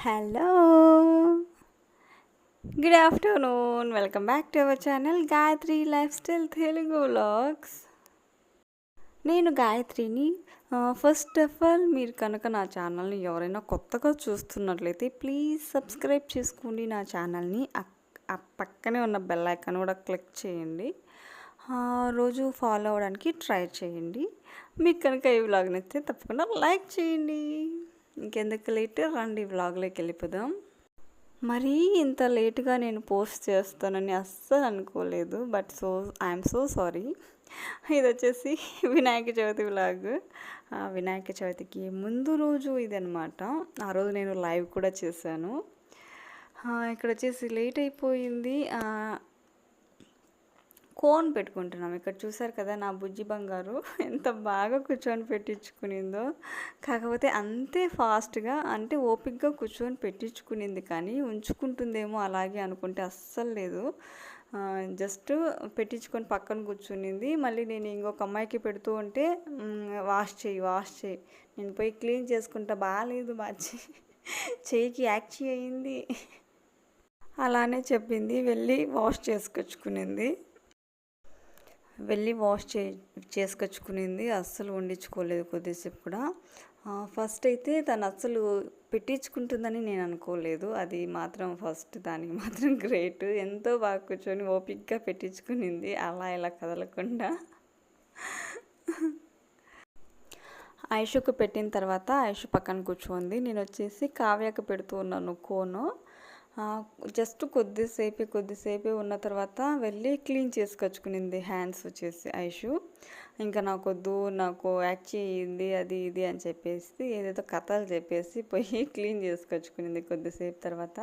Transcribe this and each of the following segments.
Hello. Good afternoon welcome back to our channel Gayatri lifestyle Telugu vlogs నేను గాయత్రిని first of all మీరు కనుక నా ఛానల్ని ఎవరైనా కొత్తగా చూస్తున్నట్లయితే ప్లీజ్ సబ్స్క్రైబ్ చేసుకోండి. నా ఛానల్ని ఆ పక్కనే ఉన్న బెల్ ఐకాన్ కూడా క్లిక్ చేయండి. రోజు ఫాలో అవ్వడానికి ట్రై చేయండి. మీకు కనుక ఈ వ్లాగ్ నచ్చితే తప్పకుండా లైక్ చేయండి. ఇంకెందుకు లేట్? రండి వ్లాగ్లోకి వెళ్ళిపోదాం. మరీ ఇంత లేటుగా నేను పోస్ట్ చేస్తానని అస్సలు అనుకోలేదు but so I'm so sorry. ఇది వచ్చేసి వినాయక చవితి వ్లాగ్. వినాయక చవితికి ముందు రోజు ఇది ఆ రోజు నేను లైవ్ కూడా చేశాను. ఇక్కడ వచ్చేసి లేట్ అయిపోయింది. కోన్ పెట్టుకుంటున్నాం. ఇక్కడ చూసారు కదా నా బుజ్జి బంగారు ఎంత బాగా కూర్చొని పెట్టించుకునిందో. కాకపోతే అంతే ఫాస్ట్గా అంటే ఓపిక్గా కూర్చొని పెట్టించుకునింది కానీ ఉంచుకుంటుందేమో అలాగే అనుకుంటే అస్సలు లేదు. జస్ట్ పెట్టించుకొని పక్కన కూర్చునింది. మళ్ళీ నేను ఇంకొక అమ్మాయికి పెడుతూ ఉంటే వాష్ చేయి వాష్ చేయి. నేను పోయి క్లీన్ చేసుకుంటా బాగాలేదు బాచి చేయికి యాక్చి అయింది అలానే చెప్పింది వెళ్ళి వాష్ చేసుకొచ్చుకునింది. వెళ్ళి వాష్ చే చేసుకొచ్చుకునింది. అస్సలు వండించుకోలేదు కొద్దిసేపు కూడా. ఫస్ట్ అయితే తను అస్సలు పెట్టించుకుంటుందని నేను అనుకోలేదు. అది మాత్రం ఫస్ట్ దానికి మాత్రం గ్రేట్. ఎంతో బాగా కూర్చొని ఓపిక్గా పెట్టించుకునింది. అలా ఇలా కదలకుండా. ఐషుకు పెట్టిన తర్వాత ఐషు పక్కన కూర్చోంది. నేను వచ్చేసి కావ్యకు పెడుతూ ఉన్నాను కోను జస్ట్ కొద్దిసేపే కొద్దిసేపే ఉన్న తర్వాత వెళ్ళి క్లీన్ చేసుకొచ్చుకునింది హ్యాండ్స్ వచ్చేసి ఐషు. ఇంకా నాకొద్దు నాకు యాక్ట్ చేయింది అది ఇది అని చెప్పేసి ఏదేదో కథలు చెప్పేసి పోయి క్లీన్ చేసుకొచ్చుకునింది కొద్దిసేపు తర్వాత.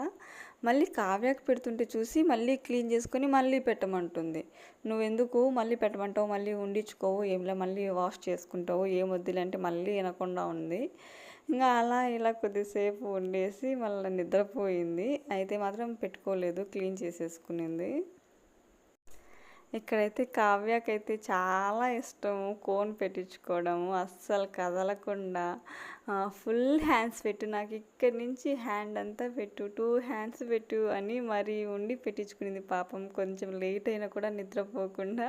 మళ్ళీ కావ్యకు పెడుతుంటే చూసి మళ్ళీ క్లీన్ చేసుకొని మళ్ళీ పెట్టమంటుంది. నువ్వెందుకు మళ్ళీ పెట్టమంటావు? మళ్ళీ ఉండించుకోవు ఏంలే మళ్ళీ వాష్ చేసుకుంటావు ఏం వద్దులే అంటే మళ్ళీ వినకుండా ఉంది. ఇంకా అలా ఇలా కొద్దిసేపు ఉండేసి మళ్ళీ నిద్రపోయింది. అయితే మాత్రం పెట్టుకోలేదు క్లీన్ చేసేసుకునింది. ఇక్కడైతే కావ్యకైతే చాలా ఇష్టము కోన్ పెట్టించుకోవడము అస్సలు కదలకుండా ఫుల్ హ్యాండ్స్ పెట్టు నాకు ఇక్కడి నుంచి హ్యాండ్ అంతా పెట్టు టూ హ్యాండ్స్ పెట్టు అని మరి ఉండి పెట్టించుకునింది పాపం. కొంచెం లేట్ అయినా కూడా నిద్రపోకుండా.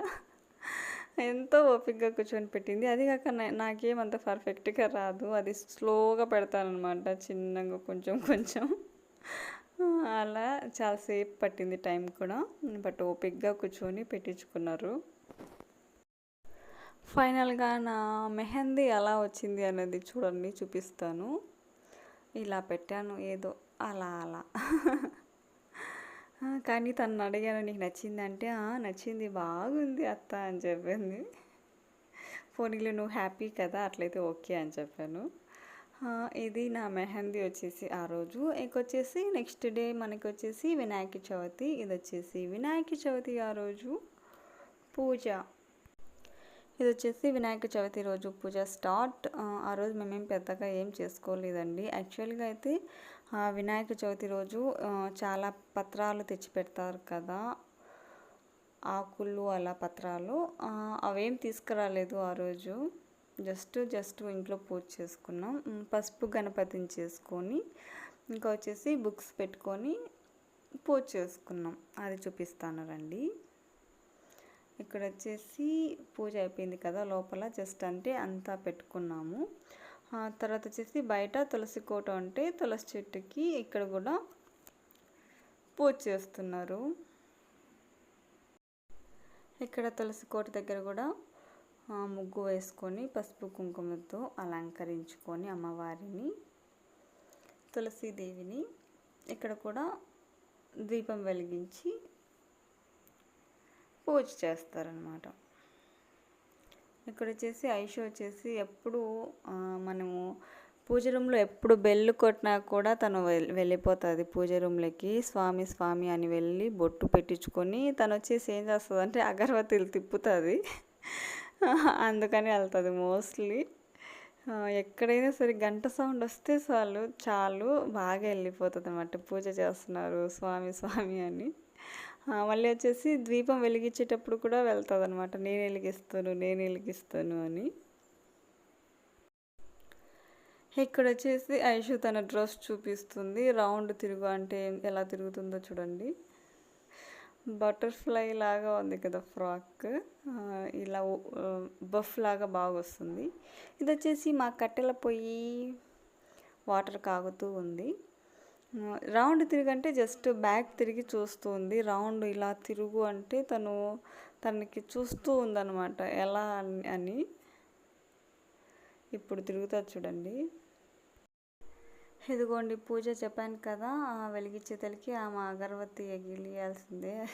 ఎంతో ఓపిక్గా కూర్చొని పెట్టింది. అది కాక నాకేమంత పర్ఫెక్ట్గా రాదు. అది స్లోగా పెడతానమాట చిన్నగా కొంచెం కొంచెం. అలా చాలాసేపు పట్టింది టైం కూడా. బట్ ఓపిక్గా కూర్చొని పెట్టించుకున్నారు. ఫైనల్గా నా మెహందీ ఎలా వచ్చింది అనేది చూడండి చూపిస్తాను. ఇలా పెట్టాను ఏదో అలా అలా. కానీ తను అడిగాను నీకు నచ్చిందంటే నచ్చింది బాగుంది అత్త అని చెప్పింది. పోనీలో నువ్వు హ్యాపీ కదా అట్లయితే ఓకే అని చెప్పాను. ఇది నా మెహందీ వచ్చేసి ఆ రోజు. ఇంకొచ్చేసి నెక్స్ట్ డే మనకి వచ్చేసి వినాయక చవితి ఇది వచ్చేసి వినాయక చవితి ఆ రోజు. పూజ. ఇది వచ్చేసి వినాయక చవితి రోజు. పూజ స్టార్ట్. ఆ, రోజు మేమేం పెద్దగా ఏం చేసుకోలేదండి. యాక్చువల్గా అయితే వినాయక చవితి రోజు చాలా పత్రాలు తెచ్చి పెడతారు కదా. ఆకులు అలా పత్రాలు. అవేం తీసుకురాలేదు ఆ రోజు. జస్ట్ జస్ట్ ఇంట్లో పూజ చేసుకున్నాం. పసుపు గణపతిని చేసుకొని ఇంకా వచ్చేసి బుక్స్ పెట్టుకొని పూజ చేసుకున్నాం. అది చూపిస్తాను రండి. ఇక్కడ వచ్చేసి పూజ అయిపోయింది కదా లోపల. జస్ట్ అంటే అంతా పెట్టుకున్నాము. తర్వాత వచ్చేసి బయట తులసి కోట అంటే తులసి చెట్టుకి ఇక్కడ కూడా పూజ చేస్తున్నారు. ఇక్కడ తులసి కోట దగ్గర కూడా ముగ్గు వేసుకొని పసుపు కుంకుమతో అలంకరించుకొని అమ్మవారిని తులసీదేవిని ఇక్కడ కూడా దీపం వెలిగించి పూజ చేస్తారనమాట ఇక్కడ వచ్చేసి ఐషు వచ్చేసి ఎప్పుడు మనము పూజ రూమ్లో ఎప్పుడు బెల్ కొట్టినా కూడా తను వెళ్ళిపోతుంది పూజ రూమ్లోకి. స్వామి స్వామి అని వెళ్ళి బొట్టు పెట్టించుకొని తను వచ్చేసి ఏం చేస్తుంది అంటే అగరబత్తిలు తిప్పుతుంది. అందుకని వెళ్తుంది మోస్ట్లీ. ఎక్కడైనా సరే గంట సౌండ్ వస్తే చాలు చాలు బాగా వెళ్ళిపోతుంది అన్నమాట పూజ చేస్తున్నారు స్వామి స్వామి అని. మళ్ళీ వచ్చేసి దీపం వెలిగించేటప్పుడు కూడా వెళ్తుంది అనమాట నేను వెలిగిస్తాను నేను వెలిగిస్తాను అని. ఇక్కడ వచ్చేసి ఐషు తన డ్రెస్ చూపిస్తుంది. రౌండ్ తిరుగు అంటే ఎలా తిరుగుతుందో చూడండి. బటర్ఫ్లై లాగా ఉంది కదా ఫ్రాక్. ఇలా బఫ్ లాగా బాగా వస్తుంది. ఇది వచ్చేసి మా కట్టెల పొయ్యి వాటర్ కాగుతూ ఉంది. రౌండ్ తిరిగంటే అంటే జస్ట్ బ్యాక్ తిరిగి చూస్తూ ఉంది రౌండ్ ఇలా తిరుగు అంటే తను తనకి చూస్తూ ఉందన్నమాట. ఎలా అని- ఇప్పుడు తిరుగుతా చూడండి. ఇదిగోండి పూజ చెప్పాను కదా ఆ వెలిగించే తలికి ఆమె అగరబత్తి ఎగిలియాల్సిందే.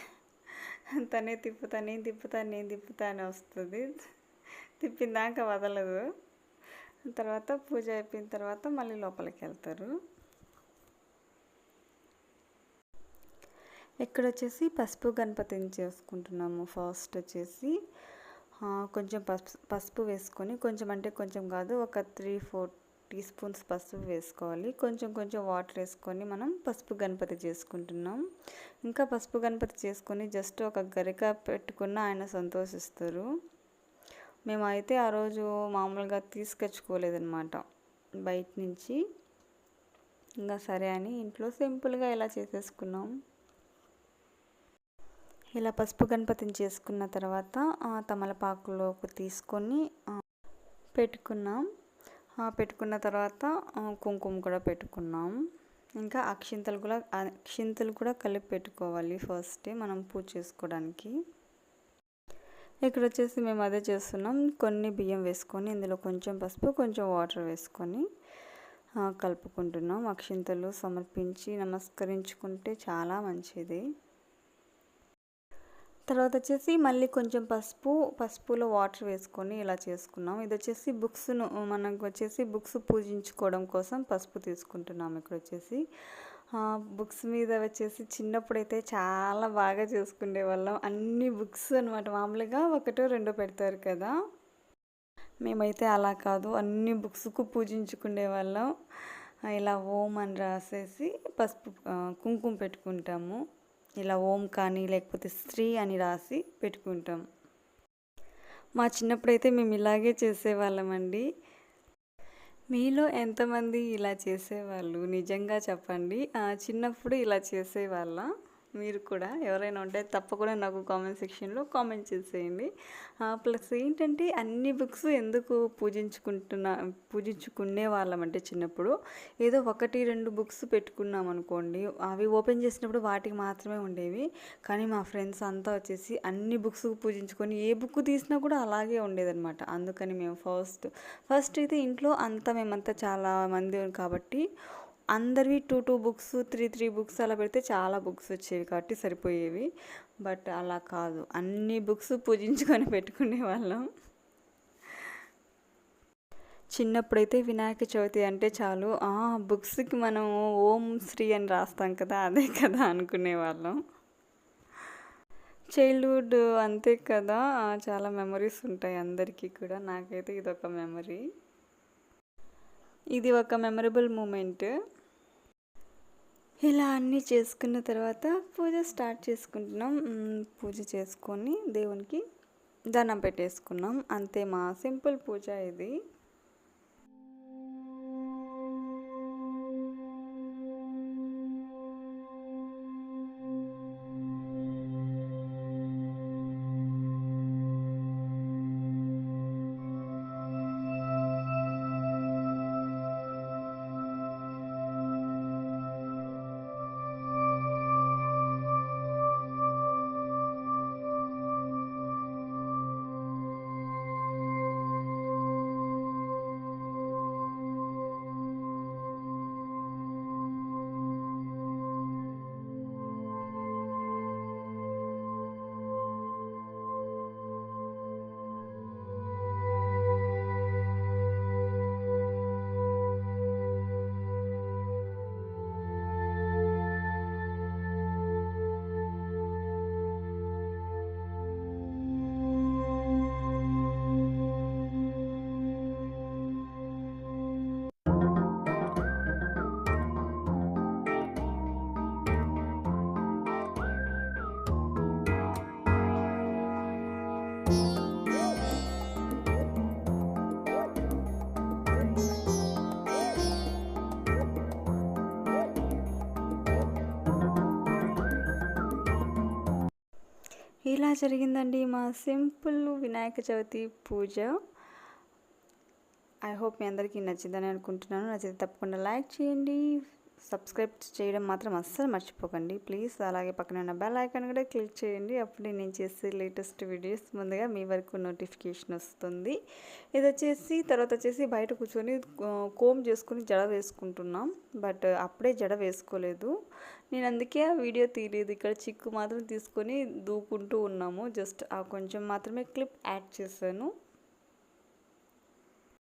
తనే తిప్పుతా నేను తిప్పుతా నేను తిప్పుతా అని వస్తుంది. తిప్పిందాక వదలదు. తర్వాత పూజ అయిపోయిన తర్వాత మళ్ళీ లోపలికి వెళ్తారు. ఇక్కడ వచ్చేసి పసుపు గణపతిని చేసుకుంటున్నాము ఫస్ట్ వచ్చేసి. కొంచెం పసుపు పసుపు వేసుకొని కొంచెం అంటే కొంచెం కాదు ఒక త్రీ ఫోర్ టీ స్పూన్స్ పసుపు వేసుకోవాలి. కొంచెం కొంచెం వాటర్ వేసుకొని మనం పసుపు గణపతి చేసుకుంటున్నాం. ఇంకా పసుపు గణపతి చేసుకొని జస్ట్ ఒక గరిక పెట్టుకున్న ఆయన సంతోషిస్తారు. మేమైతే ఆ రోజు మామూలుగా తీసుకొచ్చుకోలేదన్నమాట బయట నుంచి. ఇంకా సరే అని ఇంట్లో సింపుల్గా ఇలా చేసేసుకున్నాం? ఇలా పసుపు గణపతిని చేసుకున్న తర్వాత తమలపాకులోకి తీసుకొని పెట్టుకున్నాం. పెట్టుకున్న తర్వాత కుంకుమ కూడా పెట్టుకున్నాం. ఇంకా అక్షింతలు కూడా అక్షింతలు కూడా కలిపి పెట్టుకోవాలి ఫస్ట్ మనం పూజ చేసుకోవడానికి. ఇక్కడ వచ్చేసి మేము అదే చేస్తున్నాం. కొన్ని బియ్యం వేసుకొని ఇందులో కొంచెం పసుపు కొంచెం వాటర్ వేసుకొని కలుపుకుంటున్నాం. అక్షింతలు సమర్పించి నమస్కరించుకుంటే చాలా మంచిది. తర్వాత వచ్చేసి మళ్ళీ కొంచెం పసుపు పసుపులో వాటర్ వేసుకొని ఇలా చేసుకున్నాం. ఇది వచ్చేసి బుక్స్ను మనకు వచ్చేసి బుక్స్ పూజించుకోవడం కోసం పసుపు తీసుకుంటున్నాం ఇక్కడ వచ్చేసి బుక్స్ మీద వచ్చేసి చిన్నప్పుడైతే చాలా బాగా చేసుకునే వాళ్ళం. అన్ని బుక్స్ అనమాట మామూలుగా ఒకటో రెండో పెడతారు కదా. మేమైతే అలా కాదు. అన్ని బుక్స్కు పూజించుకునే వాళ్ళం. ఇలా ఓం అని రాసేసి పసుపు కుంకుమ పెట్టుకుంటాము. ఇలా ఓం కానీ లేకపోతే స్త్రీ అని రాసి పెట్టుకుంటాం. మా చిన్నప్పుడైతే మేము ఇలాగే చేసేవాళ్ళమండి. మీలో ఎంతమంది ఇలా చేసేవాళ్ళు? నిజంగా చెప్పండి. చిన్నప్పుడు ఇలా చేసేవాళ్ళ? మీరు కూడా ఎవరైనా ఉంటే తప్పకుండా నాకు కామెంట్ సెక్షన్లో కామెంట్ చేసేయండి. ప్లస్ ఏంటంటే అన్ని బుక్స్ ఎందుకు పూజించుకుంటున్నా పూజించుకునే వాళ్ళం అంటే చిన్నప్పుడు ఏదో ఒకటి రెండు బుక్స్ పెట్టుకున్నాం అనుకోండి అవి ఓపెన్ చేసినప్పుడు వాటికి మాత్రమే ఉండేవి. కానీ మా ఫ్రెండ్స్ అంతా వచ్చేసి అన్ని బుక్స్ పూజించుకొని ఏ బుక్ తీసినా కూడా అలాగే ఉండేదన్నమాట. అందుకని మేము ఫస్ట్ ఫస్ట్ అయితే ఇంట్లో అంతా మేమంతా చాలా మంది కాబట్టి అందరివి two two books three three books అలా పెడితే చాలా బుక్స్ వచ్చేవి కాబట్టి సరిపోయేవి. బట్ అలా కాదు. అన్ని బుక్స్ పూజించుకొని పెట్టుకునే వాళ్ళం. చిన్నప్పుడైతే వినాయక చవితి అంటే చాలు. ఆ బుక్స్కి మనం ఓం శ్రీ అని రాస్తాం కదా అదే కదా అనుకునే వాళ్ళం. చైల్డ్హుడ్ అంతే కదా. చాలా మెమరీస్ ఉంటాయి అందరికీ కూడా. నాకైతే ఇది ఒక మెమరీ. ఇది ఒక మెమరబుల్ మూమెంట్. ఇలా అన్నీ చేసుకున్న తర్వాత పూజ స్టార్ట్ చేసుకుంటున్నాం. పూజ చేసుకొని దేవునికి దండం పెట్టేసుకున్నాం. అంతే మా సింపుల్ పూజ ఇది. ఇలా జరిగిందండి మా simple Vinayaka Chavithi puja? I hope మీ అందరికీ నచ్చిందని అనుకుంటున్నాను. నచ్చితే తప్పకుండా లైక్ చేయండి. సబ్స్క్రైబ్ చేయడం మాత్రం అస్సలు మర్చిపోకండి. ప్లీజ్ అలాగే పక్కన ఉన్న బెల్ ఐకాన్ కూడా క్లిక్ చేయండి. అప్పుడే నేను చేసే లేటెస్ట్ వీడియోస్ ముందుగా మీ వరకు నోటిఫికేషన్ వస్తుంది. ఇది వచ్చేసి తర్వాత వచ్చేసి బయట కూర్చొని కోమ్ చేసుకుని జడ వేసుకుంటున్నాం. బట్ అప్పుడే జడ వేసుకోలేదు. నేను అందుకే ఆ వీడియో తీయలేదు. ఇక్కడ చిక్కు మాత్రం తీసుకొని దూకుంటూ ఉన్నాము. జస్ట్ ఆ కొంచెం మాత్రమే క్లిప్ యాడ్ చేశాను.